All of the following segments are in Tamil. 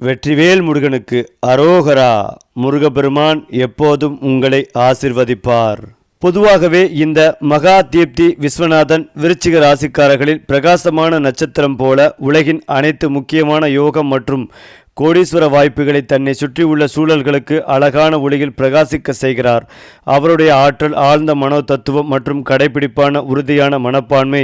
வெற்றிவேல் முருகனுக்கு அரோகரா. முருகபெருமான் எப்போதும் உங்களை ஆசிர்வதிப்பார். பொதுவாகவே இந்த மகா தீப்தி விஸ்வநாதன் விருச்சிக ராசிக்காரர்களில் பிரகாசமான நட்சத்திரம் போல உலகின் அனைத்து முக்கியமான யோகம் மற்றும் கோடீஸ்வர வாய்ப்புகளை தன்னை சுற்றியுள்ள சூழல்களுக்கு அழகான ஒளியில் பிரகாசிக்க செய்கிறார். அவருடைய ஆற்றல் ஆழ்ந்த மனோ தத்துவம் மற்றும் கடைபிடிப்பான உறுதியான மனப்பான்மை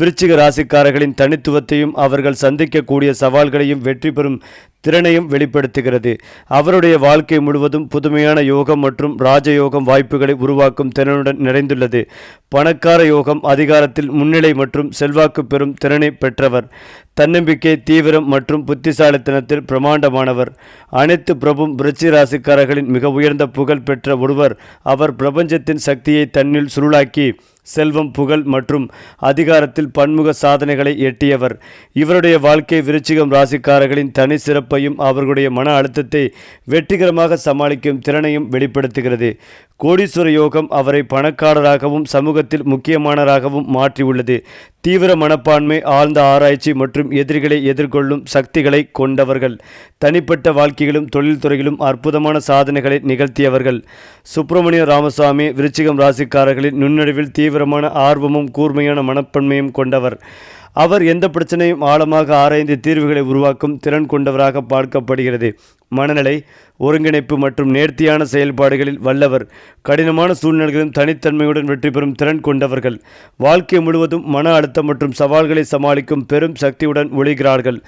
விருச்சிக ராசிக்காரர்களின் தனித்துவத்தையும் அவர்கள் சந்திக்கக்கூடிய சவால்களையும் வெற்றி பெறும் திறனையும் வெளிப்படுத்துகிறது. அவருடைய வாழ்க்கை முழுவதும் புதுமையான யோகம் மற்றும் ராஜயோகம் வாய்ப்புகளை உருவாக்கும் திறனுடன் நிறைந்துள்ளது. பணக்கார யோகம் அதிகாரத்தில் முன்னிலை மற்றும் செல்வாக்கு பெறும் திறனை பெற்றவர். தன்னம்பிக்கை தீவிரம் மற்றும் புத்திசாலித்தனத்தில் பிரமாண்டமானவர். அனைத்து பிரபும் விருச்சிக ராசிக்காரர்களின் மிக உயர்ந்த புகழ் பெற்ற ஒருவர். அவர் பிரபஞ்சத்தின் சக்தியை தன்னில் சுருளாக்கி செல்வம் புகழ் மற்றும் அதிகாரத்தில் பன்முக சாதனைகளை எட்டியவர். இவருடைய வாழ்க்கை விருச்சிகம் ராசிக்காரர்களின் தனி சிறப்பையும் அவர்களுடைய மன அழுத்தத்தை வெற்றிகரமாக சமாளிக்கும் திறனையும் வெளிப்படுத்துகிறது. கோடீஸ்வர யோகம் அவரை பணக்காரராகவும் சமூகத்தில் முக்கியமானராகவும் மாற்றியுள்ளது. தீவிர மனப்பான்மை ஆழ்ந்த ஆராய்ச்சி மற்றும் எதிரிகளை எதிர்கொள்ளும் சக்திகளை கொண்டவர்கள். தனிப்பட்ட வாழ்க்கையிலும் தொழில்துறையிலும் அற்புதமான சாதனைகளை நிகழ்த்தியவர்கள். சுப்பிரமணிய ராமசாமி விருச்சிகம் ராசிக்காரர்களின் நுண்ணறிவில் தீவிரமான ஆர்வமும் கூர்மையான மனப்பன்மையும் கொண்டவர். அவர் எந்த பிரச்சனையும் ஆழமாக ஆராய்ந்து தீர்வுகளை உருவாக்கும் திறன் கொண்டவராக பார்க்கப்படுகிறது. மனநிலை ஒருங்கிணைப்பு மற்றும் நேர்த்தியான செயல்பாடுகளில் வல்லவர். கடினமான சூழ்நிலைகளிலும் தனித்தன்மையுடன் வெற்றி பெறும் திறன் கொண்டவர்கள். வாழ்க்கை முழுவதும் மன அழுத்தம் மற்றும் சவால்களை சமாளிக்கும் பெரும் சக்தியுடன் ஒளிகிறார்கள்.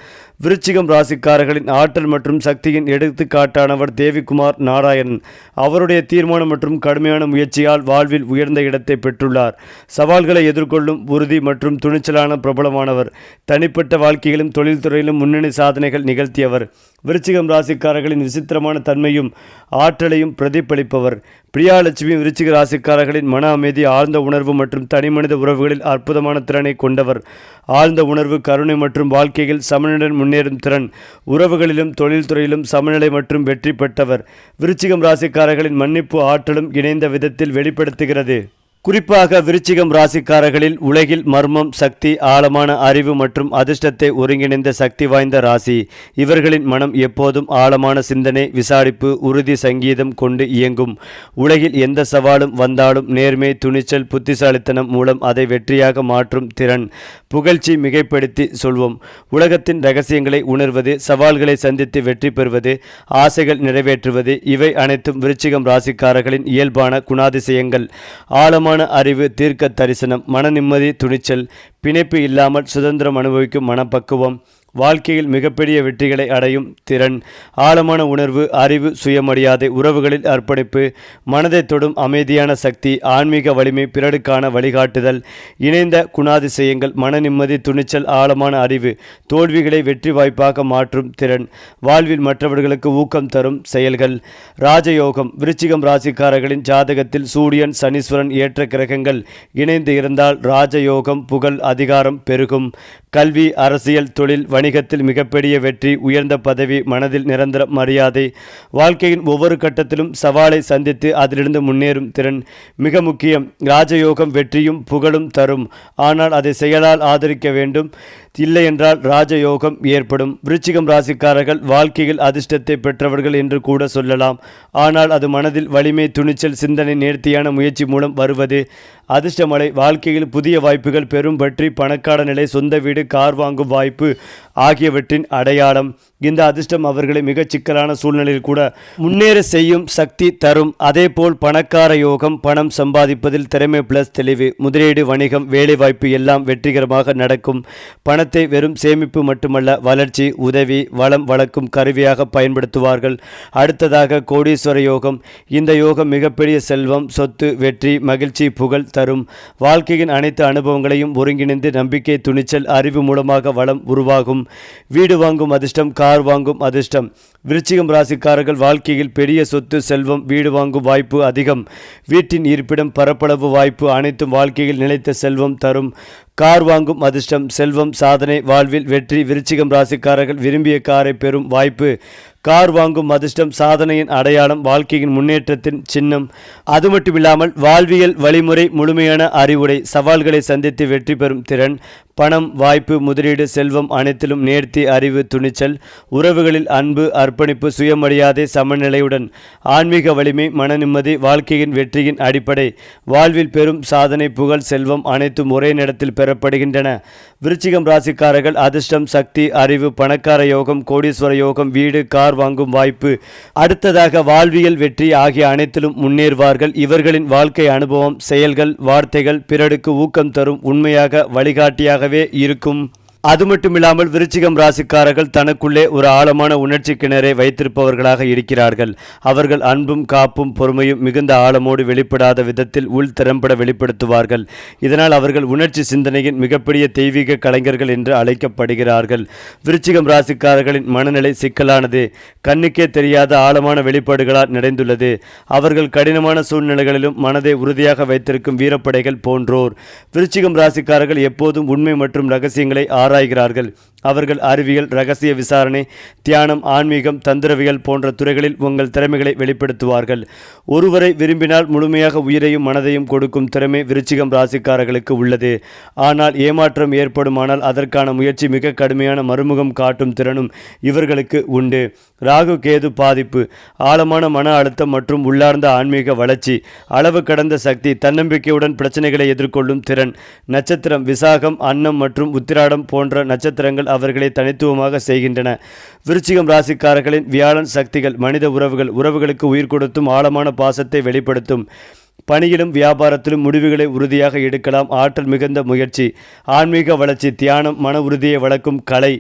விருச்சிகம் ராசிக்காரர்களின் ஆற்றல் மற்றும் சக்தியின் எடுத்துக்காட்டானவர் தேவிக்குமார் நாராயணன். அவருடைய தீர்மானம் மற்றும் கடுமையான முயற்சியால் வாழ்வில் உயர்ந்த இடத்தை பெற்றுள்ளார். சவால்களை எதிர்கொள்ளும் உறுதி மற்றும் துணிச்சலான பிரபலமானவர் தனிப்பட்ட வாழ்க்கையிலும் தொழில்துறையிலும் முன்னணி சாதனைகள் நிகழ்த்தியவர். விருச்சிகம் ராசிக்காரர்களின் விசித்திரமான தன்மையும் ஆற்றலையும் பிரதிபலிப்பவர். பிரியாலட்சுமி விருச்சிக ராசிக்காரர்களின் மன அமைதி ஆழ்ந்த உணர்வு மற்றும் தனிமனித உறவுகளில் அற்புதமான திறனை கொண்டவர். ஆழ்ந்த உணர்வு கருணை மற்றும் வாழ்க்கையில் சமநிலையுடன் முன்னேறும் திறன். உறவுகளிலும் தொழில்துறையிலும் சமநிலை மற்றும் வெற்றி பெற்றவர். விருச்சிகம் ராசிக்காரர்களின் மன்னிப்பு ஆற்றலும் இணைந்த விதத்தில் வெளிப்படுத்துகிறது. குறிப்பாக விருச்சிகம் ராசிக்காரர்களில் உலகில் மர்மம் சக்தி ஆழமான அறிவு மற்றும் அதிர்ஷ்டத்தை ஒருங்கிணைந்த சக்தி வாய்ந்த ராசி. இவர்களின் மனம் எப்போதும் ஆழமான சிந்தனை விசாரிப்பு உறுதி சங்கீதம் கொண்டு இயங்கும். உலகில் எந்த சவாலும் வந்தாலும் நேர்மை துணிச்சல் புத்திசாலித்தனம் மூலம் அதை வெற்றியாக மாற்றும் திறன் புகழ்ச்சி மிகைப்படுத்தி சொல்வோம். உலகத்தின் ரகசியங்களை உணர்வது சவால்களை சந்தித்து வெற்றி பெறுவது ஆசைகள் நிறைவேற்றுவது இவை அனைத்தும் விருச்சிகம் ராசிக்காரர்களின் இயல்பான குணாதிசயங்கள். ஆழமான அறிவு தீர்க்க தரிசனம் மன நிம்மதி துணிச்சல் பிணைப்பு இல்லாமல் சுதந்திரம் அனுபவிக்கும் மனப்பக்குவம் வாழ்க்கையில் மிகப்பெரிய வெற்றிகளை அடையும் திறன் ஆழமான உணர்வு அறிவு சுயமரியாதை உறவுகளில் அர்ப்பணிப்பு மனதை தொடும் அமைதியான சக்தி ஆன்மீக வலிமை பிறருக்கான வழிகாட்டுதல் இணைந்த குணாதிசயங்கள் மன நிம்மதி துணிச்சல் ஆழமான அறிவு தோல்விகளை வெற்றி வாய்ப்பாக மாற்றும் திறன் வாழ்வில் மற்றவர்களுக்கு ஊக்கம் தரும் செயல்கள் ராஜயோகம் விருச்சிகம் ராசிக்காரர்களின் ஜாதகத்தில் சூரியன் சனீஸ்வரன் ஏற்ற கிரகங்கள் இணைந்து இருந்தால் ராஜயோகம் புகழ் அதிகாரம் பெருகும். கல்வி அரசியல் தொழில் வணிகத்தில் மிகப்பெரிய வெற்றி உயர்ந்த பதவி மனதில் நிரந்தர மரியாதை வாழ்க்கையின் ஒவ்வொரு கட்டத்திலும் சவாலை சந்தித்து அதிலிருந்து முன்னேறும் திறன் மிக முக்கியம். ராஜயோகம் வெற்றியும் புகழும் தரும். ஆனால் அதை செயலால் ஆதரிக்க வேண்டும். இல்லை என்றால் ராஜயோகம் ஏற்படும். விருச்சிகம் ராசிக்காரர்கள் வாழ்க்கையில் அதிர்ஷ்டத்தை பெற்றவர்கள் என்று கூட சொல்லலாம். ஆனால் அது மனதில் வலிமை துணிச்சல் சிந்தனை நேர்த்தியான முயற்சி மூலம் வருவது. அதிர்ஷ்டமலை வாழ்க்கையில் புதிய வாய்ப்புகள் பெரும் பற்றி பணக்கார நிலை சொந்த வீடு கார் வாங்கும் வாய்ப்பு ஆகியவற்றின் அடையாளம். இந்த அதிர்ஷ்டம் அவர்களை மிகச் சிக்கலான சூழ்நிலையில் கூட முன்னேற செய்யும் சக்தி தரும். அதேபோல் பணக்கார யோகம் பணம் சம்பாதிப்பதில் திறமை பிளஸ் தெளிவு முதலீடு வணிகம் வேலைவாய்ப்பு எல்லாம் வெற்றிகரமாக நடக்கும். பணத்தை வெறும் சேமிப்பு மட்டுமல்ல வளர்ச்சி உதவி வளம் வளர்க்கும் கருவியாக பயன்படுத்துவார்கள். அடுத்ததாக கோடீஸ்வர யோகம். இந்த யோகம் மிகப்பெரிய செல்வம் சொத்து வெற்றி மகிழ்ச்சி புகழ் தரும். வாழ்க்கையின் அனைத்து அனுபவங்களையும் ஒருங்கிணைந்து நம்பிக்கை துணிச்சல் அறிவு மூலமாக வளம் உருவாகும். வீடு வாங்கும் அதிர்ஷ்டம் கார் வாங்கும் அதிர்ஷ்டம். விருச்சிகம் ராசிக்காரர்கள் வாழ்க்கையில் பெரிய சொத்து செல்வம் வீடு வாங்கும் வாய்ப்பு அதிகம். வீட்டின் இருப்பிடம் பரப்பளவு வாய்ப்பு அனைத்தும் வாழ்க்கையில் நிலைத்த செல்வம் தரும். கார் வாங்கும் அதிர்ஷ்டம் செல்வம் சாதனை வாழ்வில் வெற்றி விருச்சிகம் ராசிக்காரர்கள் விரும்பிய காரை பெறும் வாய்ப்பு. கார் வாங்கும் அதிர்ஷ்டம் சாதனையின் அடையாளம் வாழ்க்கையின் முன்னேற்றத்தின் சின்னம். அது மட்டுமில்லாமல் வாழ்வியல் வழிமுறை முழுமையான அறிவுடை சவால்களை சந்தித்து வெற்றி பெறும் திறன் பணம் வாய்ப்பு முதலீடு செல்வம் அனைத்திலும் நேர்த்தி அறிவு துணிச்சல் உறவுகளில் அன்பு அர்ப்பணிப்பு சுயமரியாதை சமநிலையுடன் ஆன்மீக வலிமை மன நிம்மதி வாழ்க்கையின் வெற்றியின் அடிப்படை வாழ்வில் பெரும் சாதனை புகழ் செல்வம் அனைத்தும் ஒரே நேரத்தில் பெறப்படுகின்றன. விருச்சிகம் ராசிக்காரர்கள் அதிர்ஷ்டம் சக்தி அறிவு பணக்கார யோகம் கோடீஸ்வர யோகம் வீடு கார் வாங்கும் வாய்ப்பு அடுத்ததாக வாழ்வியல் வெற்றி ஆகிய அனைத்திலும் முன்னேறுவார்கள். இவர்களின் வாழ்க்கை அனுபவம் செயல்கள் வார்த்தைகள் பிறருக்கு ஊக்கம் தரும் உண்மையாக வழிகாட்டியாகவே இருக்கும். அது மட்டுமில்லாமல் விருச்சிகம் ராசிக்காரர்கள் தனக்குள்ளே ஒரு ஆழமான உணர்ச்சி கிணறை வைத்திருப்பவர்களாக இருக்கிறார்கள். அவர்கள் அன்பும் காப்பும் பொறுமையும் மிகுந்த ஆழமோடு வெளிப்படாத விதத்தில் உள் திறம்பட வெளிப்படுத்துவார்கள். இதனால் அவர்கள் உணர்ச்சி சிந்தனையின் மிகப்பெரிய தெய்வீக கலைஞர்கள் என்று அழைக்கப்படுகிறார்கள். விருச்சிகம் ராசிக்காரர்களின் மனநிலை சிக்கலானது. கண்ணுக்கே தெரியாத ஆழமான வெளிப்பாடுகளால் நிறைந்துள்ளது. அவர்கள் கடினமான சூழ்நிலைகளிலும் மனதை உறுதியாக வைத்திருக்கும் வீரப்படைகள் போன்றோர். விருச்சிகம் ராசிக்காரர்கள் எப்போதும் உண்மை மற்றும் ரகசியங்களை ஆராய்கிறார்கள். அவர்கள் அறிவியல் ரகசிய விசாரணை தியானம் ஆன்மீகம் தந்திரவியல் போன்ற துறைகளில் உங்கள் திறமைகளை வெளிப்படுத்துவார்கள். ஒருவரை விரும்பினால் முழுமையாக உயிரையும் மனதையும் கொடுக்கும் திறமை விருச்சிகம் ராசிக்காரர்களுக்கு உள்ளது. ஆனால் ஏமாற்றம் ஏற்படுமானால் அதற்கான முயற்சி மிக கடுமையான மறுமுகம் காட்டும் திறனும் இவர்களுக்கு உண்டு. ராகு கேது பாதிப்பு ஆழமான மன அழுத்தம் மற்றும் உள்ளார்ந்த ஆன்மீக வளர்ச்சி அளவு கடந்த சக்தி தன்னம்பிக்கையுடன் பிரச்சனைகளை எதிர்கொள்ளும் திறன் நட்சத்திரம் விசாகம் அன்னம் மற்றும் உத்திராடம் போன்ற நட்சத்திரங்கள் அவர்களை தனித்துவமாக செய்கின்றன. விருச்சிகம் ராசிக்காரர்களின் வியாழன் சக்திகள் மனித உறவுகள் உறவுகளுக்கு உயிர் கொடுத்தும் ஆழமான பாசத்தை வெளிப்படுத்தும். பணியிலும் வியாபாரத்திலும் முடிவுகளை உறுதியாக எடுக்கலாம். ஆற்றல் மிகுந்த முயற்சி. ஆன்மீக வளர்ச்சி தியானம் மன உறுதியை வளர்க்கும் கலை.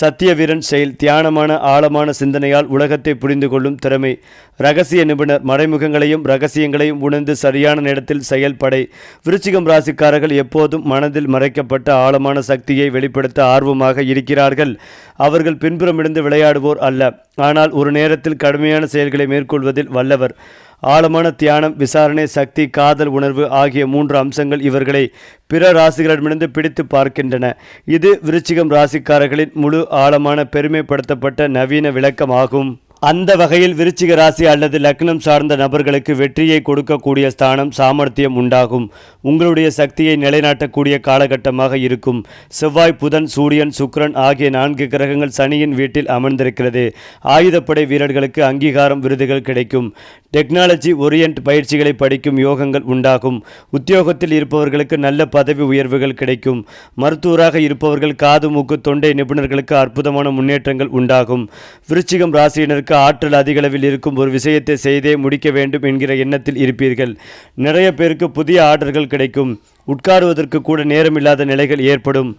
சத்தியவீரன் செயல் தியானமான ஆழமான சிந்தனையால் உலகத்தை புரிந்து கொள்ளும் திறமை. ரகசிய நிபுணர் மறைமுகங்களையும் ரகசியங்களையும் உணர்ந்து சரியான நேரத்தில் செயல்படை. விருச்சிகம் ராசிக்காரர்கள் எப்போதும் மனதில் மறைக்கப்பட்ட ஆழமான சக்தியை வெளிப்படுத்த ஆர்வமாக இருக்கிறார்கள். அவர்கள் பின்புறமிருந்து விளையாடுவோர் அல்ல. ஆனால் ஒரு நேரத்தில் கடுமையான செயல்களை மேற்கொள்வதில் வல்லவர். ஆழமான தியானம் விசாரணை சக்தி காதல் உணர்வு ஆகிய மூன்று அம்சங்கள் இவர்களை பிற ராசிகளிடமிருந்து பிடித்து பார்க்கின்றன. இது விருச்சிகம் ராசிக்காரர்களின் முழு ஆழமான பெருமைப்படுத்தப்பட்ட நவீன விளக்கமாகும். அந்த வகையில் விருச்சிக ராசி அல்லது லக்னம் சார்ந்த நபர்களுக்கு வெற்றியை கொடுக்கக்கூடிய ஸ்தானம் சாமர்த்தியம் உண்டாகும். உங்களுடைய சக்தியை நிலைநாட்டக்கூடிய காலகட்டமாக இருக்கும். செவ்வாய் புதன் சூரியன் சுக்ரன் ஆகிய நான்கு கிரகங்கள் சனியின் வீட்டில் அமர்ந்திருக்கிறது. ஆயுதப்படை வீரர்களுக்கு அங்கீகாரம் விருதுகள் கிடைக்கும். டெக்னாலஜி ஒரியன்ட் பயிற்சிகளை படிக்கும் யோகங்கள் உண்டாகும். உத்தியோகத்தில் இருப்பவர்களுக்கு நல்ல பதவி உயர்வுகள் கிடைக்கும். மருத்துவராக இருப்பவர்கள் காது மூக்கு தொண்டை நிபுணர்களுக்கு அற்புதமான முன்னேற்றங்கள் உண்டாகும். விருச்சிகம் ராசியினருக்கு ஆற்றல் அதிகளவில் இருக்கும் ஒரு விஷயத்தை செய்தே முடிக்க வேண்டும் என்கிற எண்ணத்தில் இருப்பீர்கள். நிறைய பேருக்கு புதிய ஆர்டர்கள் கிடைக்கும். உட்காருவதற்கு கூட நேரமில்லாத நிலைகள் ஏற்படும்.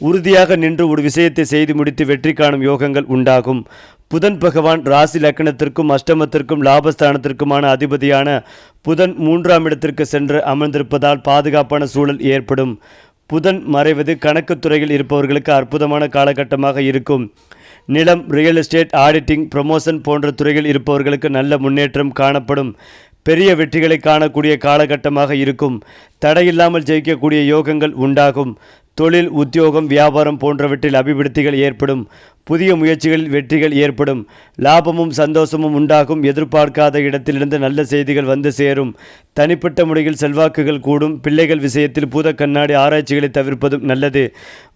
உறுதியாக நின்று ஒரு விஷயத்தை செய்து முடித்து வெற்றி காணும் யோகங்கள் உண்டாகும். புதன் பகவான் ராசி லக்கணத்திற்கும் அஷ்டமத்திற்கும் லாபஸ்தானத்திற்குமான அதிபதியான புதன் மூன்றாம் இடத்திற்கு சென்று அமர்ந்திருப்பதால் பாதுகாப்பான சூழல் ஏற்படும். புதன் மறைவது கணக்குத் துறையில் இருப்பவர்களுக்கு அற்புதமான காலகட்டமாக இருக்கும். நிலம் ரியல் எஸ்டேட் ஆடிட்டிங் ப்ரமோஷன் போன்ற துறையில் இருப்பவர்களுக்கு நல்ல முன்னேற்றம் காணப்படும். பெரிய வெற்றிகளை காணக்கூடிய காலகட்டமாக இருக்கும். தடையில்லாமல் ஜெயிக்கக்கூடிய யோகங்கள் உண்டாகும். தொழில் உத்தியோகம் வியாபாரம் போன்றவற்றில் அபிவிருத்திகள் ஏற்படும் புதிய முயற்சிகளில் வெற்றிகள் ஏற்படும் லாபமும் சந்தோஷமும் உண்டாகும் எதிர்பார்க்காத இடத்திலிருந்து நல்ல செய்திகள் வந்து சேரும். தனிப்பட்ட முறையில் செல்வாக்குகள் கூடும் பிள்ளைகள் விஷயத்தில் பூத கண்ணாடி ஆராய்ச்சிகளை தவிர்ப்பதும் நல்லது.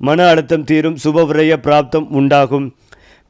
மன அழுத்தம் தீரும் சுபவிரய பிராப்தம் உண்டாகும்.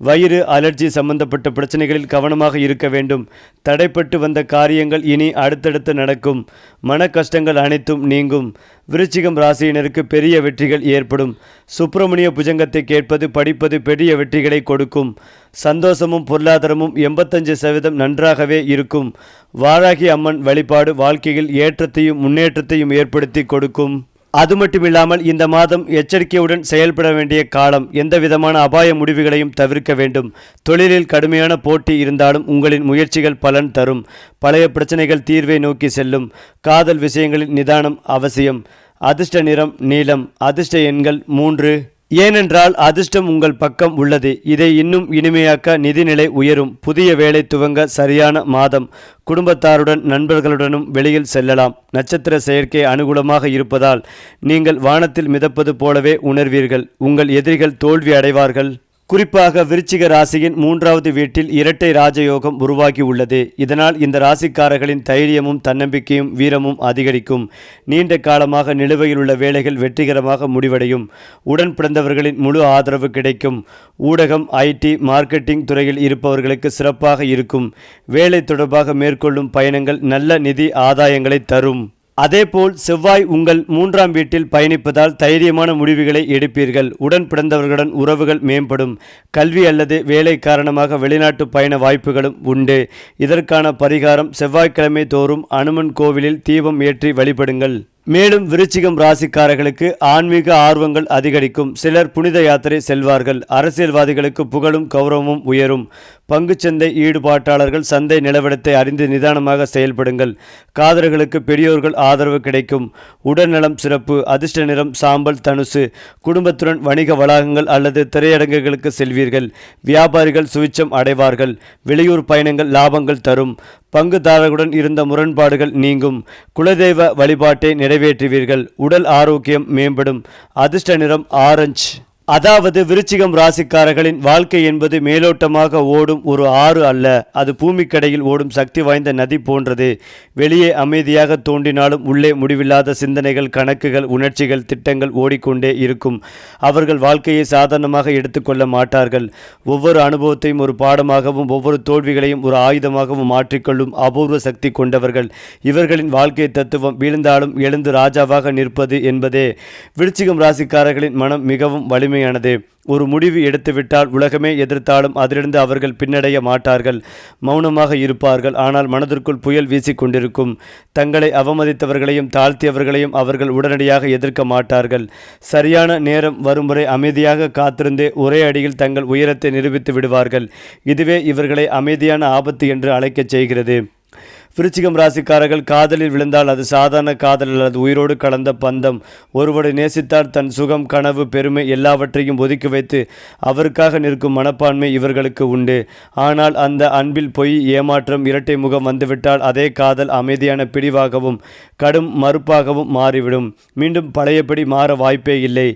வயிறு அலர்ஜி சம்பந்தப்பட்ட பிரச்சனைகளில் கவனமாக இருக்க வேண்டும். தடைப்பட்டு வந்த காரியங்கள் இனி அடுத்தடுத்து நடக்கும். மன கஷ்டங்கள் அனைத்தும் நீங்கும். விருச்சிகம் ராசியினருக்கு பெரிய வெற்றிகள் ஏற்படும். சுப்பிரமணிய புஜங்கத்தை கேட்பது படிப்பது பெரிய வெற்றிகளை கொடுக்கும். சந்தோஷமும் பொருளாதாரமும் எண்பத்தஞ்சு சதவீதம் நன்றாகவே இருக்கும். வாராகி அம்மன் வழிபாடு வாழ்க்கையில் ஏற்றத்தையும் முன்னேற்றத்தையும் ஏற்படுத்தி கொடுக்கும். அது மட்டுமில்லாமல் இந்த மாதம் எச்சரிக்கையுடன் செயல்பட வேண்டிய காலம் எந்த விதமான அபாய முடிவுகளையும் தவிர்க்க வேண்டும். தொழிலில் கடுமையான போட்டி இருந்தாலும் உங்களின் முயற்சிகள் பலன் தரும். பழைய பிரச்சனைகள் தீர்வை நோக்கி செல்லும். காதல் விஷயங்களில் நிதானம் அவசியம். அதிர்ஷ்ட நிறம் நீளம். அதிர்ஷ்ட எண்கள் மூன்று. ஏனென்றால் அதிர்ஷ்டம் உங்கள் பக்கம் உள்ளது. இதை இன்னும் இனிமையாக்க நிதிநிலை உயரும். புதிய வேலை துவங்க சரியான மாதம். குடும்பத்தாருடன் நண்பர்களுடனும் வெளியில் செல்லலாம். நட்சத்திர செயற்கை அனுகூலமாக இருப்பதால் நீங்கள் வானத்தில் மிதப்பது போலவே உணர்வீர்கள். உங்கள் எதிரிகள் தோல்வி அடைவார்கள். குறிப்பாக விருச்சிக ராசியின் மூன்றாவது வீட்டில் இரட்டை ராஜயோகம் உருவாகி உள்ளது இதனால் இந்த ராசிக்காரர்களின் தைரியமும் தன்னம்பிக்கையும் வீரமும் அதிகரிக்கும். நீண்ட காலமாக நிலுவையில் உள்ள வேலைகள் வெற்றிகரமாக முடிவடையும். உடன் பிறந்தவர்களின் முழு ஆதரவு கிடைக்கும். ஊடகம் ஐடி மார்க்கெட்டிங் துறையில் இருப்பவர்களுக்கு சிறப்பாக இருக்கும். வேலை தொடர்பாக மேற்கொள்ளும் பயணங்கள் நல்ல நிதி ஆதாயங்களை தரும். அதேபோல் செவ்வாய் உங்கள் மூன்றாம் வீட்டில் பயணிப்பதால் தைரியமான முடிவுகளை எடுப்பீர்கள். உடன் பிறந்தவர்களுடன் உறவுகள் மேம்படும். கல்வி அல்லது வேலை காரணமாக வெளிநாட்டு பயண வாய்ப்புகளும் உண்டு. இதற்கான பரிகாரம் செவ்வாய்க்கிழமை தோறும் அனுமன் கோவிலில் தீபம் ஏற்றி வழிபடுங்கள். மேலும் விருச்சிகம் ராசிக்காரர்களுக்கு ஆன்மீக ஆர்வங்கள் அதிகரிக்கும். சிலர் புனித யாத்திரை செல்வார்கள். அரசியல்வாதிகளுக்கு புகழும் கௌரவமும் உயரும். பங்குச்சந்தை ஈடுபாட்டாளர்கள் சந்தை நிலவரத்தை அறிந்து நிதானமாக செயல்படுங்கள். காதலர்களுக்கு பெரியோர்கள் ஆதரவு கிடைக்கும். உடல்நலம் சிறப்பு அதிர்ஷ்ட நிறம் சாம்பல் தனுசு. குடும்பத்துடன் வணிக வளாகங்கள் அல்லது திரையரங்குகளுக்கு செல்வீர்கள். வியாபாரிகள் சுவிச்சம் அடைவார்கள். வெளியூர் பயணங்கள் லாபங்கள் தரும். பங்குதாரர்களுடன் இருந்த முரண்பாடுகள் நீங்கும். குலதெய்வ வழிபாட்டை நிறைவேற்றுவீர்கள். உடல் ஆரோக்கியம் மேம்படும். அதிர்ஷ்ட நிறம் ஆரஞ்சு. அதாவது விருச்சிகம் ராசிக்காரர்களின் வாழ்க்கை என்பது மேலோட்டமாக ஓடும் ஒரு ஆறு அல்ல. அது பூமிக்கடையில் ஓடும் சக்தி வாய்ந்த நதி போன்றது. வெளியே அமைதியாக தோண்டினாலும் உள்ளே முடிவில்லாத சிந்தனைகள் கணக்குகள் உணர்ச்சிகள் திட்டங்கள் ஓடிக்கொண்டே இருக்கும். அவர்கள் வாழ்க்கையை சாதாரணமாக எடுத்துக்கொள்ள மாட்டார்கள். ஒவ்வொரு அனுபவத்தையும் ஒரு பாடமாகவும் ஒவ்வொரு தோல்விகளையும் ஒரு ஆயுதமாகவும் மாற்றிக்கொள்ளும் அபூர்வ சக்தி கொண்டவர்கள். இவர்களின் வாழ்க்கை தத்துவம் வீழ்ந்தாலும் எழுந்து ராஜாவாக நிற்பது என்பதே. விருச்சிகம் ராசிக்காரர்களின் மனம் மிகவும் வலிமையானது ஒரு முடிவு எடுத்துவிட்டால் உலகமே எதிர்த்தாலும் அதிலிருந்து அவர்கள் பின்னடைய மாட்டார்கள். மௌனமாக இருப்பார்கள். ஆனால் மனதிற்குள் புயல் வீசிக்கொண்டிருக்கும் தங்களை அவமதித்தவர்களையும் தாழ்த்தியவர்களையும் அவர்கள் உடனடியாக எதிர்க்க மாட்டார்கள். சரியான நேரம் வரும் வரை அமைதியாக காத்திருந்தே ஒரே அடியில் தங்கள் உயரத்தை நிரூபித்து விடுவார்கள். இதுவே இவர்களை அமைதியான ஆபத்து என்று அழைக்கச் செய்கிறது. விருச்சிகம் ராசிக்காரர்கள் காதலில் விழுந்தால் அது சாதாரண காதல் அல்லது உயிரோடு கலந்த பந்தம். ஒருவரை நேசித்தால் தன் சுகம் கனவு பெருமை எல்லாவற்றையும் ஒதுக்கி வைத்து அவருக்காக நிற்கும் மனப்பான்மை இவர்களுக்கு உண்டு. ஆனால் அந்த அன்பில் பொய் ஏமாற்றம் இரட்டை முகம் வந்துவிட்டால் அதே காதல் அமைதியான பிடிவாகவும் கடும் மறுப்பாகவும் மாறிவிடும். மீண்டும் பழையபடி மாற வாய்ப்பே இல்லை.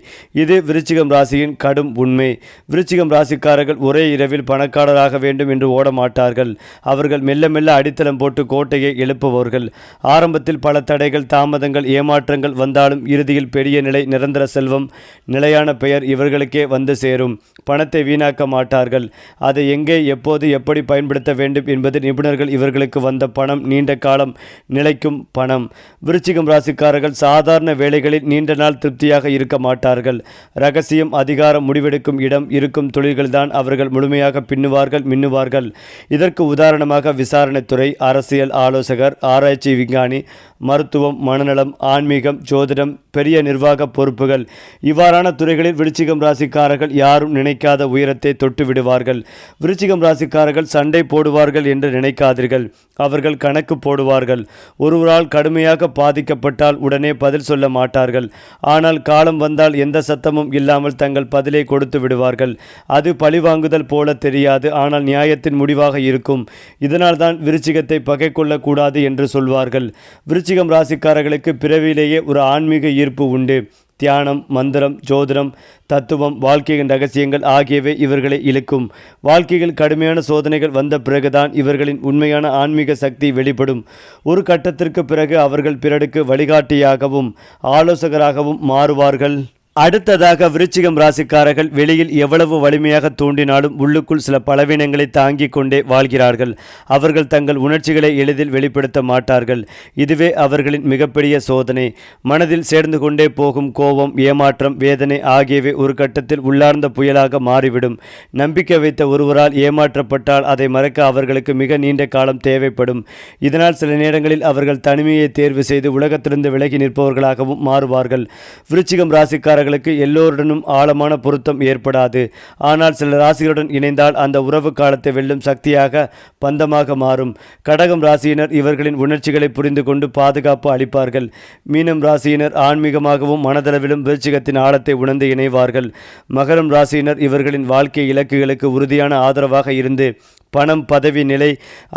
இது விருச்சிகம் ராசியின் கடும் உண்மை. விருச்சிகம் ராசிக்காரர்கள் ஒரே இரவில் பணக்காரராக வேண்டும் என்று ஓட மாட்டார்கள் அவர்கள் மெல்ல மெல்ல அடித்தளம் போட்டு கோட்டையை எழுப்புபவர்கள் ஆரம்பத்தில் பல தடைகள் தாமதங்கள் ஏமாற்றங்கள் வந்தாலும் இறுதியில் பெரிய நிலை நிரந்தர செல்வம். நிலையான பெயர் இவர்களுக்கே வந்து சேரும். பணத்தை வீணாக்க மாட்டார்கள். அதை எங்கே எப்போது எப்படி பயன்படுத்த வேண்டும் என்பது நிபுணர்கள் இவர்களுக்கு வந்த பணம். நீண்ட காலம் நிலைக்கும் பணம். விருச்சிகம் ராசிக்காரர்கள் சாதாரண வேலைகளில் நீண்ட நாள் திருப்தியாக இருக்க மாட்டார்கள். ரகசியம் அதிகாரம் முடிவெடுக்கும் இடம் இருக்கும் தொழில்கள்தான் அவர்கள் முழுமையாக பின்னுவார்கள் மின்னுவார்கள். இதற்கு உதாரணமாக விசாரணைத்துறை அரசியல் ஆலோசகர் ஆராய்ச்சி விஞ்ஞானி மருத்துவம் மனநலம் ஆன்மீகம் ஜோதிடம் பெரிய நிர்வாக பொறுப்புகள் இவ்வாறான துறைகளில் விருச்சிகம் ராசிக்காரர்கள் யாரும் நினைக்காத உயரத்தை தொட்டு விடுவார்கள். விருச்சிகம் ராசிக்காரர்கள் சண்டை போடுவார்கள் என்று நினைக்காதீர்கள். அவர்கள் கணக்கு போடுவார்கள். ஒருவரால் கடுமையாக பாதிக்கப்பட்டால் உடனே பதில் சொல்ல மாட்டார்கள். ஆனால் காலம் வந்தால் எந்த சத்தமும் இல்லாமல் தங்கள் பதிலை கொடுத்து விடுவார்கள். அது பழிவாங்குதல் போல தெரியாது. ஆனால் நியாயத்தின் முடிவாக இருக்கும். இதனால்தான் விருச்சிகத்தை பகை கொள்ளக்கூடாது என்று சொல்வார்கள். விருச்சிகம் ராசிக்காரர்களுக்கு பிறவியிலேயே ஒரு ஆன்மீக ஈர்ப்பு உண்டு. தியானம் மந்திரம் ஜோதிடம் தத்துவம் வாழ்க்கையின் ரகசியங்கள் ஆகியவை இவர்களை இழுக்கும். வாழ்க்கையில் கடுமையான சோதனைகள் வந்த பிறகுதான் இவர்களின் உண்மையான ஆன்மீக சக்தி வெளிப்படும். ஒரு கட்டத்திற்கு பிறகு அவர்கள் பிறருக்கு வழிகாட்டியாகவும் ஆலோசகராகவும் மாறுவார்கள். அடுத்ததாக விருச்சிகம் ராசிக்காரர்கள் வெளியில் எவ்வளவு வலிமையாக தூண்டினாலும் உள்ளுக்குள் சில பலவீனங்களை தாங்கிக் கொண்டே வாழ்கிறார்கள். அவர்கள் தங்கள் உணர்ச்சிகளை எளிதில் வெளிப்படுத்த மாட்டார்கள். இதுவே அவர்களின் மிகப்பெரிய சோதனை. மனதில் சேர்ந்து கொண்டே போகும் கோபம் ஏமாற்றம் வேதனை ஆகியவை ஒரு கட்டத்தில் உள்ளார்ந்த புயலாக மாறிவிடும். நம்பிக்கை வைத்த ஒருவரால் ஏமாற்றப்பட்டால் அதை மறக்க அவர்களுக்கு மிக நீண்ட காலம் தேவைப்படும். இதனால் சில நேரங்களில் அவர்கள் தனிமையை தேர்வு செய்து உலகத்திலிருந்து விலகி நிற்பவர்களாகவும் மாறுவார்கள். விருச்சிகம் ராசிக்காரர்கள் ராசிக்காரர்களுக்கு எல்லோருடனும் ஆழமான பொருத்தம் ஏற்படாது. ஆனால் சில ராசிகளுடன் இணைந்தால் அந்த உறவு காலத்தை வெல்லும் சக்தியாக பந்தமாக மாறும். கடகம் ராசியினர் இவர்களின் உணர்ச்சிகளை புரிந்து கொண்டு பாதுகாப்பு அளிப்பார்கள். மீனம் ராசியினர் ஆன்மீகமாகவும் மனதளவிலும் விருச்சிகத்தின் ஆழத்தை உணர்ந்து இணைவார்கள். மகரம் ராசியினர் இவர்களின் வாழ்க்கை இலக்குகளுக்கு உறுதியான ஆதரவாக இருந்து பணம் பதவி நிலை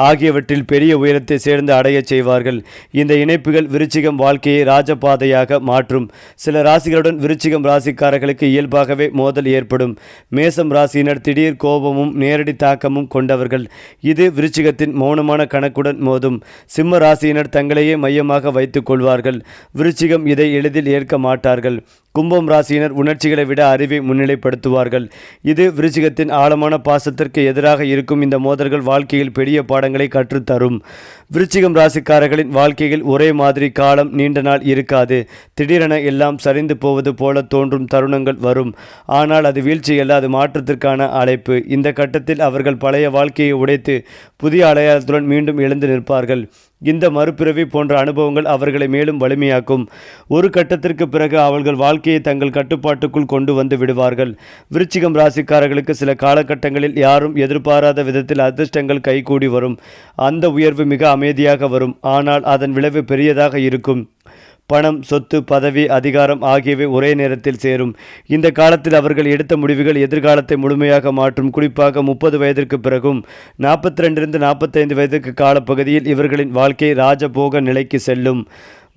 ஆகியவற்றில் பெரிய உயரத்தை சேர்ந்து அடையச் செய்வார்கள். இந்த இணைப்புகள் விருச்சிகம் வாழ்க்கையை ராஜபாதையாக மாற்றும். சில ராசிகளுடன் விருச்சிகம் ராசிக்காரர்களுக்கு இயல்பாகவே மோதல் ஏற்படும். மேசம் ராசியினர் திடீர் கோபமும் நேரடி தாக்கமும் கொண்டவர்கள். இது விருச்சிகத்தின் மௌனமான கணக்குடன் மோதும். சிம்ம ராசியினர் தங்களையே மையமாக வைத்துக் கொள்வார்கள். விருச்சிகம் இதை எளிதில் ஏற்க மாட்டார்கள். கும்பம் ராசியினர் உணர்ச்சிகளை விட அறிவை முன்னிலைப்படுத்துவார்கள். இது விருச்சிகத்தின் ஆழமான பாசத்திற்கு எதிராக இருக்கும் இந்த மோதல்கள் வாழ்க்கையில் பெரிய பாடங்களை கற்றுத்தரும். விருச்சிகம் ராசிக்காரர்களின் வாழ்க்கையில் ஒரே மாதிரி காலம் நீண்ட நாள் இருக்காது. திடீரென எல்லாம் சரிந்து போவது போல தோன்றும் தருணங்கள் வரும். ஆனால் அது வீழ்ச்சி அல்ல அது மாற்றத்திற்கான அழைப்பு. இந்த கட்டத்தில் அவர்கள் பழைய வாழ்க்கையை உடைத்து புதிய அடையாளத்துடன் மீண்டும் எழுந்து நிற்பார்கள். இந்த மறுபிறவி போன்ற அனுபவங்கள் அவர்களை மேலும் வலிமையாக்கும். ஒரு கட்டத்திற்கு பிறகு அவர்கள் வாழ்க்கையை தங்கள் கட்டுப்பாட்டுக்குள் கொண்டு வந்து விடுவார்கள். விருச்சிகம் ராசிக்காரர்களுக்கு சில காலகட்டங்களில் யாரும் எதிர்பாராத விதத்தில் அதிர்ஷ்டங்கள் கைகூடி வரும். அந்த உயர்வு மிக அமைதியாக வரும். ஆனால் அதன் விளைவு பெரியதாக இருக்கும். பணம் சொத்து பதவி அதிகாரம் ஆகியவை ஒரே நேரத்தில் சேரும். இந்த காலத்தில் அவர்கள் எடுத்த முடிவுகள் எதிர்காலத்தை முழுமையாக மாற்றும். குறிப்பாக முப்பது வயதிற்கு பிறகும் நாற்பத்தி ரெண்டிலிருந்து நாற்பத்தைந்து வயதுக்கு காலப்பகுதியில் இவர்களின் வாழ்க்கை ராஜபோக நிலைக்கு செல்லும்.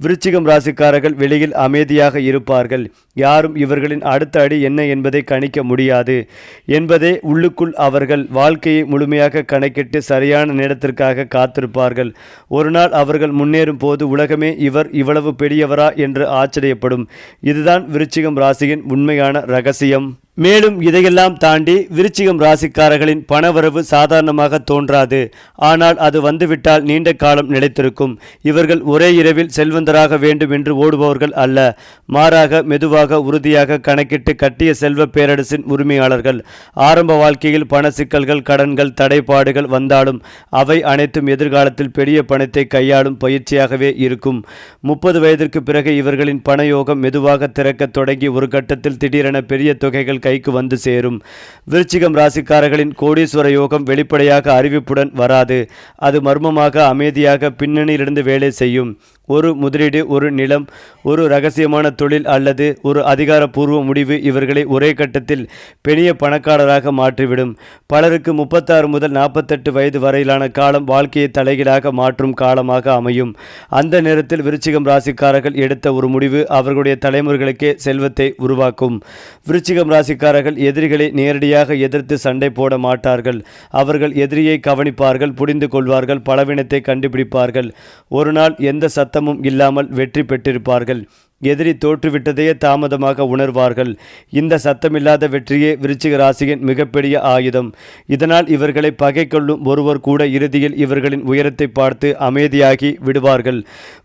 விருச்சிகம் ராசிக்காரர்கள் வெளியில் அமைதியாக இருப்பார்கள். யாரும் இவர்களின் அடுத்த அடி என்ன என்பதை கணிக்க முடியாது. என்பதே உள்ளுக்குள் அவர்கள் வாழ்க்கையை முழுமையாக கணக்கிட்டு சரியான நேரத்திற்காக காத்திருப்பார்கள். ஒரு நாள் அவர்கள் முன்னேறும் போது உலகமே இவர் இவ்வளவு பெரியவரா என்று ஆச்சரியப்படும். இதுதான் விருச்சிகம் ராசியின் உண்மையான ரகசியம். மேலும் இதையெல்லாம் தாண்டி விருச்சிகம் ராசிக்காரர்களின் பணவரவு சாதாரணமாக தோன்றாது. ஆனால் அது வந்துவிட்டால் நீண்ட காலம் நிலைத்திருக்கும். இவர்கள் ஒரே இரவில் செல்வந்தராக வேண்டும் என்று ஓடுபவர்கள் அல்ல. மாறாக மெதுவாக உறுதியாக கணக்கிட்டு கட்டிய செல்வ பேரரசின் உரிமையாளர்கள். ஆரம்ப வாழ்க்கையில் பண சிக்கல்கள் கடன்கள் தடைப்பாடுகள் வந்தாலும் அவை அனைத்தும் எதிர்காலத்தில் பெரிய பணத்தை கையாளும் பயிற்சியாகவே இருக்கும். முப்பது வயதிற்கு பிறகு இவர்களின் பணயோகம் மெதுவாக திறக்கத் தொடங்கி ஒரு கட்டத்தில் திடீரென பெரிய தொகைகள் கைக்கு வந்து சேரும். விருச்சிகம் ராசிக்காரர்களின் கோடீஸ்வர யோகம் வெளிப்படையாக அறிவிப்புடன் வராது. அது மர்மமாக அமைதியாக பின்னணியிலிருந்து வேலை செய்யும். ஒரு முதலீடு ஒரு நிலம் ஒரு ரகசியமான தொழில் அல்லது ஒரு அதிகாரப்பூர்வ முடிவு இவர்களை ஒரே கட்டத்தில் பெரிய பணக்காரராக மாற்றிவிடும். பலருக்கு முப்பத்தாறு முதல் நாற்பத்தெட்டு வயது வரையிலான காலம் வாழ்க்கையை தலைகீழாக மாற்றும் காலமாக அமையும். அந்த நேரத்தில் விருச்சிகம் ராசிக்காரர்கள் எடுத்த ஒரு முடிவு அவர்களுடைய தலைமுறைகளுக்கே செல்வத்தை உருவாக்கும். விருச்சிகம் ராசி ராசிக்காரர்கள் எதிரிகளை நேரடியாக எதிர்த்து சண்டை போட மாட்டார்கள். அவர்கள் எதிரியை கவனிப்பார்கள் புரிந்து கொள்வார்கள் பலவீனத்தை கண்டுபிடிப்பார்கள். ஒரு நாள் எந்த சத்தமும் இல்லாமல் வெற்றி பெற்றிருப்பார்கள். எதிரி தோற்றுவிட்டதையே தாமதமாக உணர்வார்கள். இந்த சத்தமில்லாத வெற்றியே விருச்சிக ராசியின் மிகப்பெரிய ஆயுதம். இதனால் இவர்களை பகை கொள்ளும் ஒருவர் கூட இறுதியில் இவர்களின் உயரத்தை பார்த்து அமைதியாகி விடுவார்கள்.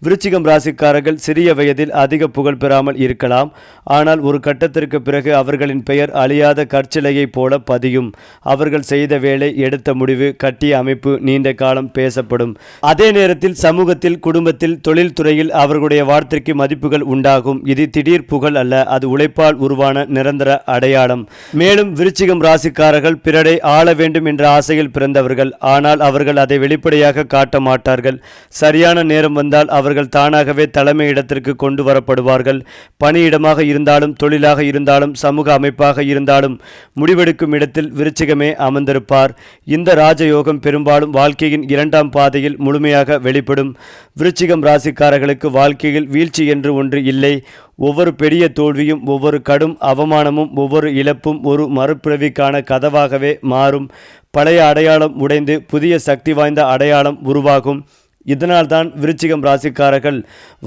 விருச்சிகம் ராசிக்காரர்கள் சிறிய வயதில் அதிக புகழ் பெறாமல் இருக்கலாம். ஆனால் ஒரு கட்டத்திற்கு பிறகு அவர்களின் பெயர் அழியாத கற்சிலையைப் போல பதியும். அவர்கள் செய்த வேலை எடுத்த முடிவு கட்டிய அமைப்பு நீண்ட காலம் பேசப்படும். அதே நேரத்தில் சமூகத்தில் குடும்பத்தில் தொழில்துறையில் அவர்களுடைய வார்த்தைக்கு மதிப்புகள் உண்டு உண்டாகும். இது திடீர் புகழ் அல்ல அது உழைப்பால் உருவான நிரந்தர அடையாளம். மேலும் விருச்சிகம் ராசிக்காரர்கள் பிறரை ஆள வேண்டும் என்ற ஆசையில் பிறந்தவர்கள். ஆனால் அவர்கள் அதை வெளிப்படையாக காட்ட மாட்டார்கள். சரியான நேரம் வந்தால் அவர்கள் தானாகவே தலைமை இடத்திற்கு கொண்டு வரப்படுவார்கள். பணியிடமாக இருந்தாலும் தொழிலாக இருந்தாலும் சமூக அமைப்பாக இருந்தாலும் முடிவெடுக்கும் இடத்தில் விருச்சிகமே அமர்ந்திருப்பார். இந்த ராஜயோகம் பெரும்பாலும் வாழ்க்கையின் இரண்டாம் பாதையில் முழுமையாக வெளிப்படும். விருச்சிகம் ராசிக்காரர்களுக்கு வாழ்க்கையில் வீழ்ச்சி என்று ஒன்று இல்லை. இல்லை. ஒவ்வொரு பெரிய தோல்வியும் ஒவ்வொரு கடும் அவமானமும் ஒவ்வொரு இழப்பும் ஒரு மறுபிறவிக்கான கதவாகவே மாறும். பழைய அடையாளம் உடைந்து புதிய சக்தி வாய்ந்த அடையாளம் உருவாகும். இதனால்தான் விருச்சிகம் ராசிக்காரர்கள்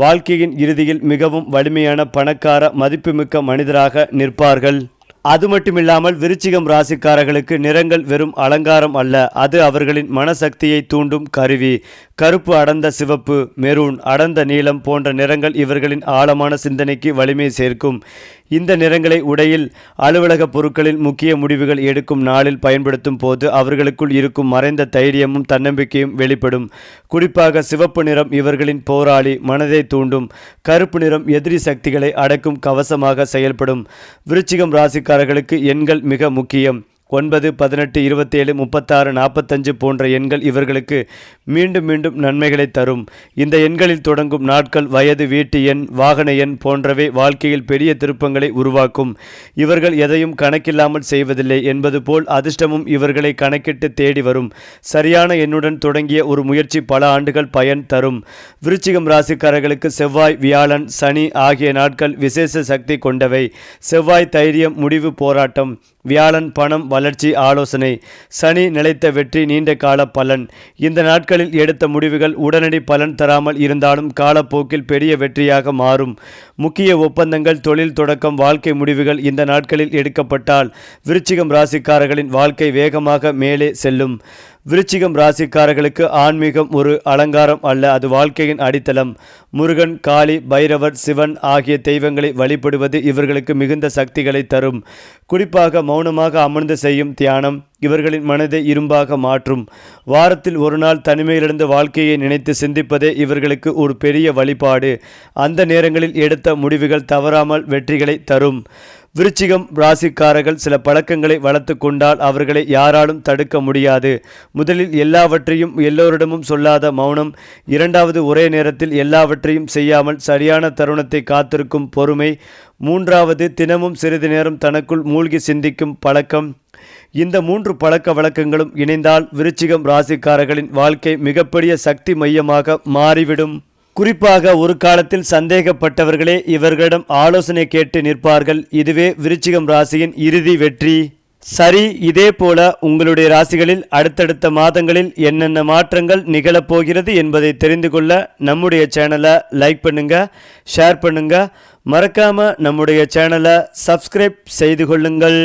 வாழ்க்கையின் இறுதியில் மிகவும் வலிமையான பணக்கார மதிப்புமிக்க மனிதராக நிற்பார்கள். அது மட்டுமில்லாமல் விருச்சிகம் ராசிக்காரர்களுக்கு நிறங்கள் வெறும் அலங்காரம் அல்ல. அது அவர்களின் மனசக்தியை தூண்டும் கருவி. கருப்பு அடர்ந்த சிவப்பு மெரூன் அடர்ந்த நீலம் போன்ற நிறங்கள் இவர்களின் ஆழமான சிந்தனைக்கு வலிமை சேர்க்கும். இந்த நிறங்களை உடையில் அலுவலக பொருட்களில் முக்கிய முடிவுகள் எடுக்கும் நாளில் பயன்படுத்தும் போது அவர்களுக்குள் இருக்கும் மறைந்த தைரியமும் தன்னம்பிக்கையும் வெளிப்படும். குறிப்பாக சிவப்பு நிறம் இவர்களின் போராளி மனதை தூண்டும். கருப்பு நிறம் எதிரி சக்திகளை அடக்கும் கவசமாக செயல்படும். விருச்சிகம் ராசிக்காரர்களுக்கு எண்கள் மிக முக்கியம். ஒன்பது பதினெட்டு இருபத்தேழு முப்பத்தாறு நாற்பத்தஞ்சு போன்ற எண்கள் இவர்களுக்கு மீண்டும் மீண்டும் நன்மைகளை தரும். இந்த எண்களில் தொடங்கும் நாட்கள் வயது வீட்டு எண் வாகன எண் போன்றவை வாழ்க்கையில் பெரிய திருப்பங்களை உருவாக்கும். இவர்கள் எதையும் கணக்கில்லாமல் செய்வதில்லை என்பது போல் அதிர்ஷ்டமும் இவர்களை கணக்கிட்டு தேடி வரும். சரியான எண்ணுடன் தொடங்கிய ஒரு முயற்சி பல ஆண்டுகள் பயன் தரும். விருச்சிகம் ராசிக்காரர்களுக்கு செவ்வாய் வியாழன் சனி ஆகிய நாட்கள் விசேஷ சக்தி கொண்டவை. செவ்வாய் தைரியம் முடிவு போராட்டம். வியாழன் பணம் வளர்ச்சி ஆலோசனை. சனி நிலைத்த வெற்றி நீண்ட கால பலன். இந்த நாட்களில் எடுத்த முடிவுகள் உடனடி பலன் தராமல் இருந்தாலும் காலப்போக்கில் பெரிய வெற்றியாக மாறும். முக்கிய ஒப்பந்தங்கள் தொழில் தொடக்கம் வாழ்க்கை முடிவுகள் இந்த நாட்களில் எடுக்கப்பட்டால் விருச்சிகம் ராசிக்காரர்களின் வாழ்க்கை வேகமாக மேலே செல்லும். விருச்சிகம் ராசிக்காரர்களுக்கு ஆன்மீகம் ஒரு அலங்காரம் அல்ல அது வாழ்க்கையின் அடித்தளம். முருகன் காளி பைரவர் சிவன் ஆகிய தெய்வங்களை வழிபடுவது இவர்களுக்கு மிகுந்த சக்திகளை தரும். குறிப்பாக மௌனமாக அமர்ந்து செய்யும் தியானம் இவர்களின் மனதை இரும்பாக மாற்றும். வாரத்தில் ஒரு நாள் தனிமையிலிருந்து வாழ்க்கையை நினைத்து சிந்திப்பதே இவர்களுக்கு ஒரு பெரிய வழிபாடு. அந்த நேரங்களில் எடுத்த முடிவுகள் தவறாமல் வெற்றிகளை தரும். விருச்சிகம் ராசிக்காரர்கள் சில பழக்கங்களை வளர்த்து கொண்டால் அவர்களை யாராலும் தடுக்க முடியாது. முதலில் எல்லாவற்றையும் எல்லோரிடமும் சொல்லாத மௌனம் இரண்டாவது ஒரே நேரத்தில் எல்லாவற்றையும் செய்யாமல் சரியான தருணத்தை காத்திருக்கும் பொறுமை மூன்றாவது தினமும் சிறிது நேரம் தனக்குள் மூழ்கி சிந்திக்கும் பழக்கம். இந்த மூன்று பழக்க வழக்கங்களும் இணைந்தால் விருச்சிகம் ராசிக்காரர்களின் வாழ்க்கை மிகப்பெரிய சக்தி மையமாக மாறிவிடும். குறிப்பாக ஒரு காலத்தில் சந்தேகப்பட்டவர்களே இவர்களிடம் ஆலோசனை கேட்டு நிற்பார்கள். இதுவே விருச்சிகம் ராசியின் இறுதி வெற்றி. சரி இதே போல உங்களுடைய ராசிகளில் அடுத்தடுத்த மாதங்களில் என்னென்ன மாற்றங்கள் நிகழப்போகிறது என்பதை தெரிந்து கொள்ள நம்முடைய சேனலை லைக் பண்ணுங்க ஷேர் பண்ணுங்க. மறக்காம நம்முடைய சேனலை சப்ஸ்கிரைப் செய்து கொள்ளுங்கள்.